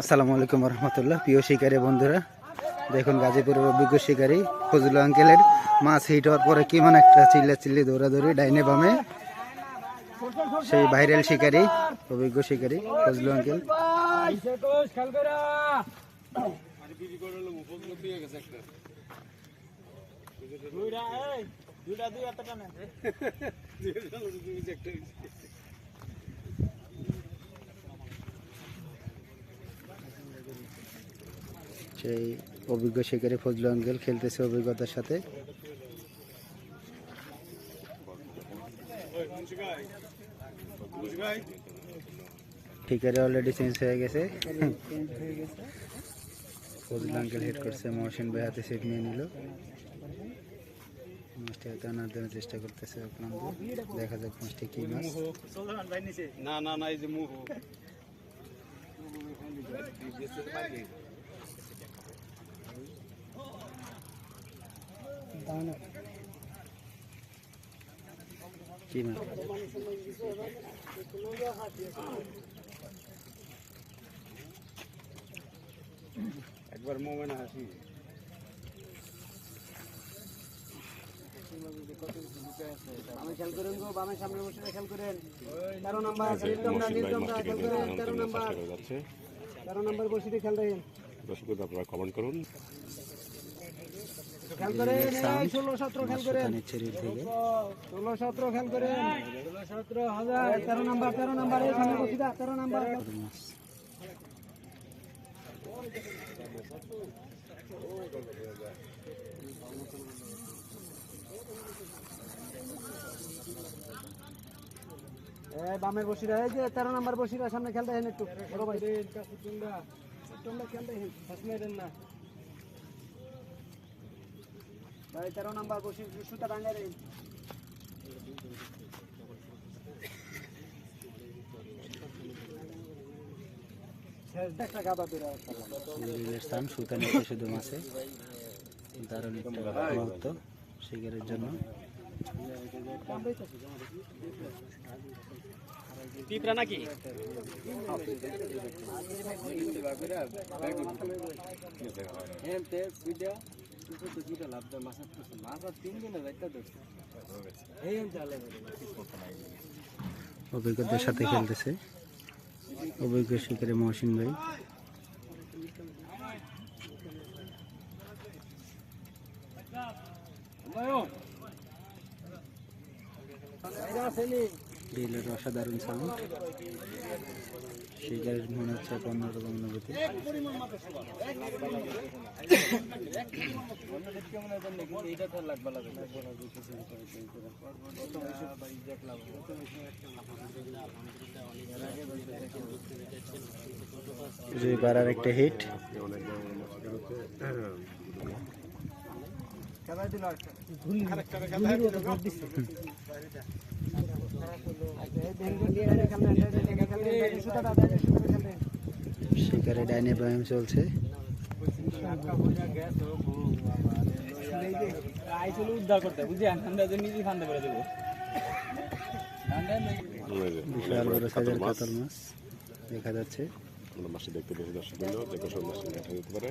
আসসালামু আলাইকুম রহমতুল্লাহ প্রিয় শিকারী বন্ধুরা, দেখুন গাজীপুরের অভিজ্ঞ শিকারী ফজলু আঙ্কেলের মাছ হিট হওয়ার পরে কি মানে একটা চিল্লা চিল্লি দৌড়াদৌড়ি, ডাইনে বামে। সেই ভাইরাল শিকারী, অভিজ্ঞ শিকারী ফজলু আঙ্কেল। সেই অভিজ্ঞ শিকারী ফজলু আঙ্কেল খেলতেছে অভিজ্ঞতার সাথে। ঠিকারে অলরেডি চেঞ্জ হয়ে গেছে। ফজলু আঙ্কেল হিট করছে, মহসিন ভাই হাতে সিট নিয়ে নিল। মাছটি আনার জন্য চেষ্টা করতেছে আপনাদের। দেখা যাক মাছটি কি মাছ। না না না, এই যে মুখ কি মাছ একবার মোমেন হাসি আমি খেয়াল করেন গো বামে সামনে বসে খেয়াল করেন। তেরো নাম্বার নির্দমরা নির্দমরা খেয়াল করেন তেরো নাম্বার। তেরো নাম্বার বসিতে খেয়াল করেন দর্শক আপনারা কমেন্ট করুন। ষোলো সতেরো ষোলো সতেরো করেন। ষোলো সতেরো হাজার তেরো নাম্বার তেরো নাম্বার বসিদা তেরো বামের বসিরা এই যে তেরো নাম্বার বসিরা সামনে খেয়াল দেখেন একটু। বড় ভাই। ফাঁসলে দেন না। ভাই তেরো নাম্বার বসি সুতা টাঙ্গাই রিলের স্থান সুতা শুধু মাছে দারুণ একটা মুহূর্ত শিকারের জন্য। পিঁপড়া নাকি? অভিজ্ঞতার সাথে খেলতেছে। অভিজ্ঞ শিকারী মহসিন ভাই। অসাধারণ সাউন্ড শিকারের মনে হচ্ছে এক অন্যরকম অনুভূতি বারার একটা হিট শিকারে ডাইনে ব্যায়াম চলছে। উদ্ধার করতে বুঝি ঠান্ডা ঠান্ডা করে দেবো দেখা যাচ্ছে। দেখতে দর্শক দেখো পারে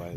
বাইরে